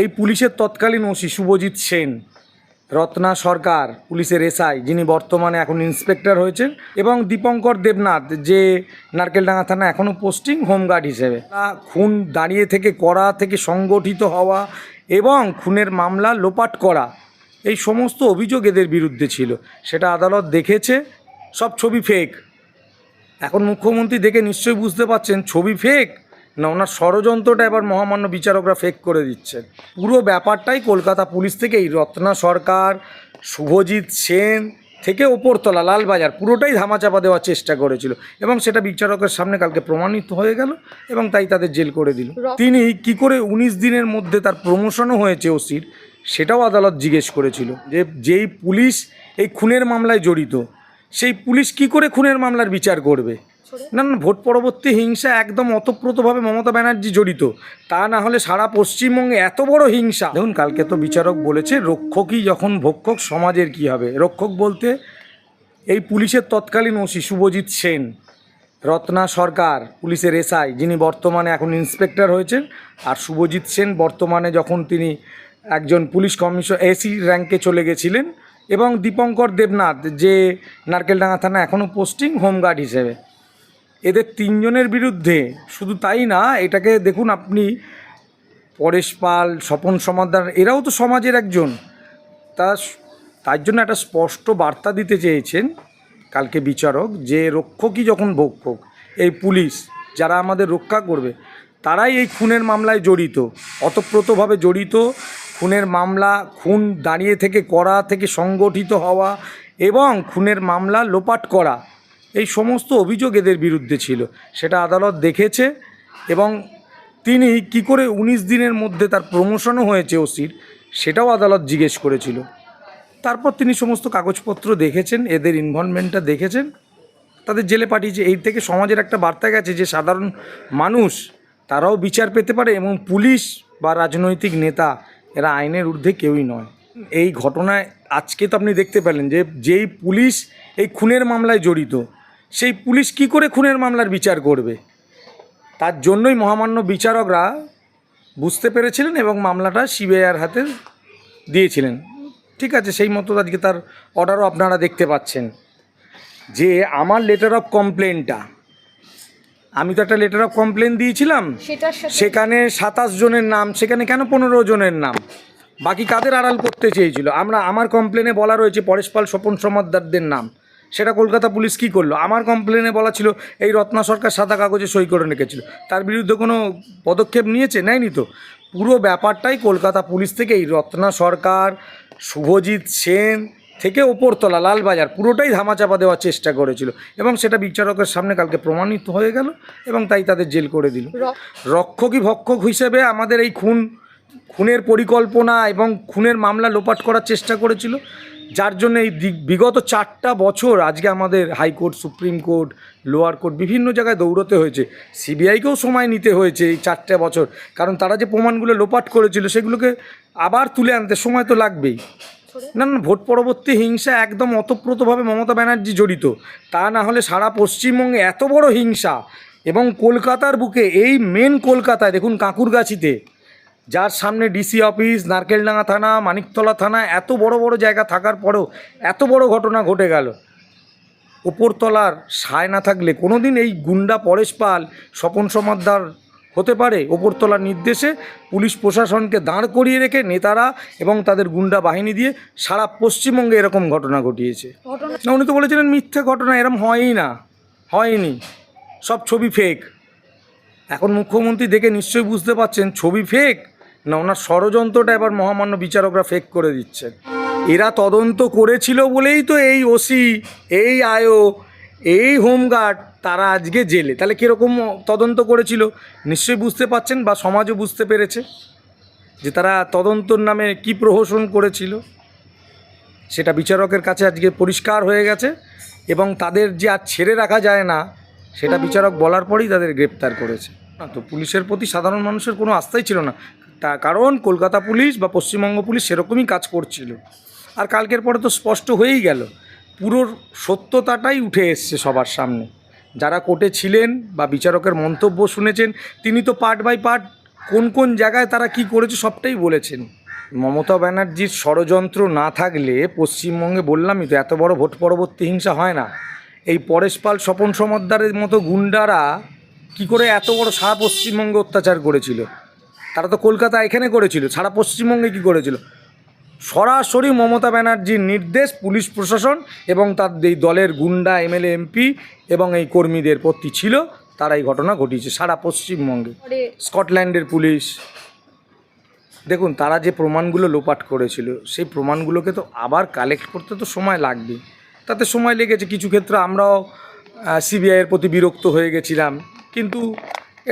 এই পুলিশের তৎকালীন ওসি শুভজিৎ সেন, রত্না সরকার, পুলিশের এসআই, যিনি বর্তমানে এখন ইন্সপেক্টর হয়েছেন, এবং দীপঙ্কর দেবনাথ, যে নারকেলডাঙ্গা থানা এখনও পোস্টিং হোমগার্ড হিসেবে। খুন দাঁড়িয়ে থেকে করা থেকে সংগঠিত হওয়া এবং খুনের মামলা লোপাট করা, এই সমস্ত অভিযোগ এদের বিরুদ্ধে ছিল। সেটা আদালত দেখেছে, সব ছবি ফেক এখন মুখ্যমন্ত্রী দেখে নিশ্চয়ই বুঝতে পারছেন, ছবি ফেক না ওনার ষড়যন্ত্রটা এবার মহামান্য বিচারকরা ফেক করে দিচ্ছেন। পুরো ব্যাপারটাই কলকাতা পুলিশ থেকে এই রত্না সরকার শুভজিৎ সেন থেকে ওপরতলা লালবাজার পুরোটাই ধামাচাপা দেওয়ার চেষ্টা করেছিল এবং সেটা বিচারকের সামনে কালকে প্রমাণিত হয়ে গেল এবং তাই তাদের জেল করে দিল। তিনি কি করে উনিশ দিনের মধ্যে তার প্রমোশনও হয়েছে ওসির সেটাও আদালত জিজ্ঞেস করেছিল যে যেই পুলিশ এই খুনের মামলায় জড়িত সেই পুলিশ কি করে খুনের মামলার বিচার করবে? না না ভোট পরবর্তী হিংসা একদম অতপ্রতভাবে মমতা ব্যানার্জি জড়িত। তা না হলে সারা পশ্চিমবঙ্গে এত বড় হিংসা। দেখুন কালকে তো বিচারক বলেছে রক্ষকই যখন ভক্ষক সমাজের কি হবে? রক্ষক বলতে এই পুলিশের তৎকালীন ওসি শুভজিৎ সেন রত্না সরকার পুলিশের এসআই যিনি বর্তমানে এখন ইন্সপেক্টর হয়েছেন আর শুভজিৎ সেন বর্তমানে যখন তিনি একজন পুলিশ কমিশন এসি র্যাঙ্কে চলে গেছিলেন এবং দীপঙ্কর দেবনাথ যে নারকেলডাঙ্গা থানা এখনও পোস্টিং হোমগার্ড হিসেবে। এদের তিনজনের বিরুদ্ধে শুধু তাই না, এটাকে দেখুন আপনি, পরেশ পাল, স্বপন সমাদার, এরাও তো সমাজের একজন। তা তার জন্য একটা স্পষ্ট বার্তা দিতে চেয়েছেন কালকে বিচারক যে রক্ষকই যখন ভক্ষক এই পুলিশ যারা আমাদের রক্ষা করবে, তারাই এই খুনের মামলায় জড়িত, অতপ্রতভাবে জড়িত। খুনের মামলা, খুন দাঁড়িয়ে থেকে, করা থেকে সংগঠিত হওয়া এবং খুনের মামলা লোপাট করা এই সমস্ত অভিযোগ এদের বিরুদ্ধে ছিল। সেটা আদালত দেখেছে এবং তিনি কি করে উনিশ দিনের মধ্যে তার প্রমোশনও হয়েছে ওসির, সেটাও আদালত জিজ্ঞেস করেছিল। তারপর তিনি সমস্ত কাগজপত্র দেখেছেন, এদের ইনভলভমেন্টটা দেখেছেন। তাদের জেলে পাঠিয়েছে। এই থেকে সমাজের একটা বার্তা গেছে যে সাধারণ মানুষ, তারাও বিচার পেতে পারে এবং পুলিশ বা রাজনৈতিক নেতা, এরা আইনের ঊর্ধ্বে কেউই নয়। এই ঘটনায় আজকে তো আপনি দেখতে পেলেন যে যেই পুলিশ এই খুনের মামলায় জড়িত সেই পুলিশ কি করে খুনের মামলার বিচার করবে? তার জন্যই মহামান্য বিচারকরা বুঝতে পেরেছিলেন এবং মামলাটা সিবিআইয়ের হাতে দিয়েছিলেন। ঠিক আছে সেই মতো আজকে তার অর্ডারও আপনারা দেখতে পাচ্ছেন। যে আমার লেটার অফ কমপ্লেনটা আমি তো একটা লেটার অফ কমপ্লেন দিয়েছিলাম। সেখানে সাতাশ জনের নাম সেখানে কেন পনেরো জনের নাম? বাকি কাদের আড়াল করতে চেয়েছিল? আমরা আমার কমপ্লেনে বলা রয়েছে পরেশপাল স্বপন সমাদ্দারদের নাম। সেটা কলকাতা পুলিশ কী করল? আমার কমপ্লেনে বলা ছিল এই রত্না সরকার সাদা কাগজে সই করে রেখেছিল। তার বিরুদ্ধে কোনো পদক্ষেপ নিয়েছে? নেয়নি তো। পুরো ব্যাপারটাই কলকাতা পুলিশ থেকে এই রত্না সরকার শুভজিৎ সেন থেকে ওপরতলা লালবাজার পুরোটাই ধামাচাপা দেওয়ার চেষ্টা করেছিল। এবং সেটা বিচারকের সামনে কালকে প্রমাণিত হয়ে গেল এবং তাই তাদের জেল করে দিল। রক্ষকই ভক্ষক হিসেবে আমাদের এই খুন খুনের পরিকল্পনা এবং খুনের মামলা লোপাট করার চেষ্টা করেছিল। যার জন্য এই বিগত চারটা বছর আজকে আমাদের high court, supreme court, lower court বিভিন্ন জায়গায় দৌড়তে হয়েছে। সিবিআইকেও সময় নিতে হয়েছে এই চারটে বছর। কারণ তারা যে প্রমাণগুলো লোপাট করেছিল সেগুলোকে আবার তুলে আনতে সময় তো লাগবেই। না না, ভোট পরবর্তী হিংসা একদম অতপ্রতভাবে মমতা ব্যানার্জি জড়িত। তা না হলে সারা পশ্চিমবঙ্গে এত বড় হিংসা এবং কলকাতার বুকে এই মেন কলকাতায়, দেখুন কাঁকুরগাছিতে যার সামনে ডিসি অফিস নারকেলডাঙ্গা থানা মানিকতলা থানা এত বড় বড় জায়গা থাকার পরেও এত বড় ঘটনা ঘটে গেল। ওপরতলার সায় না থাকলে কোনোদিন এই গুন্ডা পরেশ পাল স্বপন সমাদ্দার হতে পারে ওপরতলার নির্দেশে পুলিশ প্রশাসনকে দাঁড় করিয়ে রেখে নেতারা এবং তাদের গুন্ডা বাহিনী দিয়ে সারা পশ্চিমবঙ্গে এরকম ঘটনা ঘটিয়েছে। না উনি তো বলেছিলেন মিথ্যে ঘটনা এরম হয়ই না হয়নি সব ছবি ফেক এখন মুখ্যমন্ত্রী দেখে নিশ্চয়ই বুঝতে পারছেন ছবি ফেক না, ওনার ষড়যন্ত্রটা এবার মহামান্য বিচারকরা ফেক করে দিচ্ছেন এরা তদন্ত করেছিল বলেই তো এই ওসি, এই আয়ো এই হোমগার্ড তারা আজকে জেলে। তাহলে কীরকম তদন্ত করেছিল? নিশ্চয়ই বুঝতে পারছেন বা সমাজও বুঝতে পেরেছে যে তারা তদন্তর নামে কি প্রহসন করেছিল। সেটা বিচারকের কাছে আজকে পরিষ্কার হয়ে গেছে এবং তাদের যে আর ছেড়ে রাখা যায় না, সেটা বিচারক বলার পরেই তাদের গ্রেপ্তার করেছে। না তো পুলিশের প্রতি সাধারণ মানুষের কোনো আস্থাই ছিল না। তার কারণ কলকাতা পুলিশ বা পশ্চিমবঙ্গ পুলিশ সেরকমই কাজ করছিল। আর কালকের পরে তো স্পষ্ট হয়েই গেল। পুরো সত্যতাটাই উঠে এসছে সবার সামনে। যারা কোর্টে ছিলেন বা বিচারকের মন্তব্য শুনেছেন, তিনি তো পার্ট বাই পার্ট কোন কোন জায়গায় তারা কি করেছে সবটাই বলেছেন। মমতা ব্যানার্জির ষড়যন্ত্র না থাকলে পশ্চিমবঙ্গে বললামই তো, এত বড় ভোট পরবর্তী হিংসা হয় না। এই পরেশ পাল, স্বপন সমদ্দারের মতো গুন্ডারা কি করে এত বড় সারা পশ্চিমবঙ্গে অত্যাচার করেছিল? তারা তো কলকাতা এখানে করেছিল সারা পশ্চিমবঙ্গে কি করেছিল? সরাসরি মমতা ব্যানার্জির নির্দেশ পুলিশ প্রশাসন এবং তার এই দলের গুন্ডা এমএলএ এমপি এবং এই কর্মীদের প্রতি ছিল তারা এই ঘটনা ঘটিয়েছে সারা পশ্চিমবঙ্গে। স্কটল্যান্ডের পুলিশ। দেখুন তারা যে প্রমাণগুলো লোপাট করেছিল সেই প্রমাণগুলোকে তো আবার কালেক্ট করতে তো সময় লাগবে। তাতে সময় লেগেছে কিছু ক্ষেত্রে আমরাও সিবিআইয়ের প্রতি বিরক্ত হয়ে গেছিলাম। কিন্তু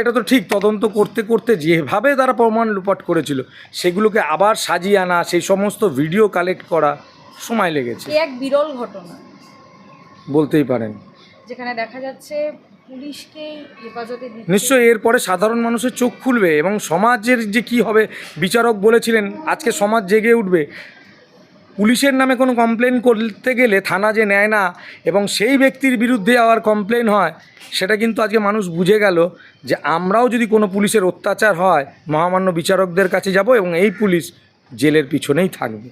এটা তো ঠিক তদন্ত করতে করতে যেভাবে তারা প্রমাণ লুপাট করেছিল সেগুলোকে আবার সাজিয়ে আনা সেই সমস্ত ভিডিও কালেক্ট করা সময় লেগেছে। এক বিরল ঘটনা। বলতেই পারেন। যেখানে দেখা যাচ্ছে পুলিশকেই হেফাজতে নিশ্চয়ই এরপরে সাধারণ মানুষের চোখ খুলবে এবং সমাজের যে কি হবে বিচারক বলেছিলেন আজকে সমাজ জেগে উঠবে। পুলিশের নামে কোনো কমপ্লেন করতে গেলে থানা যে নেয় না এবং সেই ব্যক্তির বিরুদ্ধে আবার কমপ্লেন হয়, সেটা কিন্তু আজকে মানুষ বুঝে গেল যে আমরাও যদি কোনো পুলিশের অত্যাচার হয়, মহামান্য বিচারকদের কাছে যাব এবং এই পুলিশ জেলের পিছনেই থাকবে।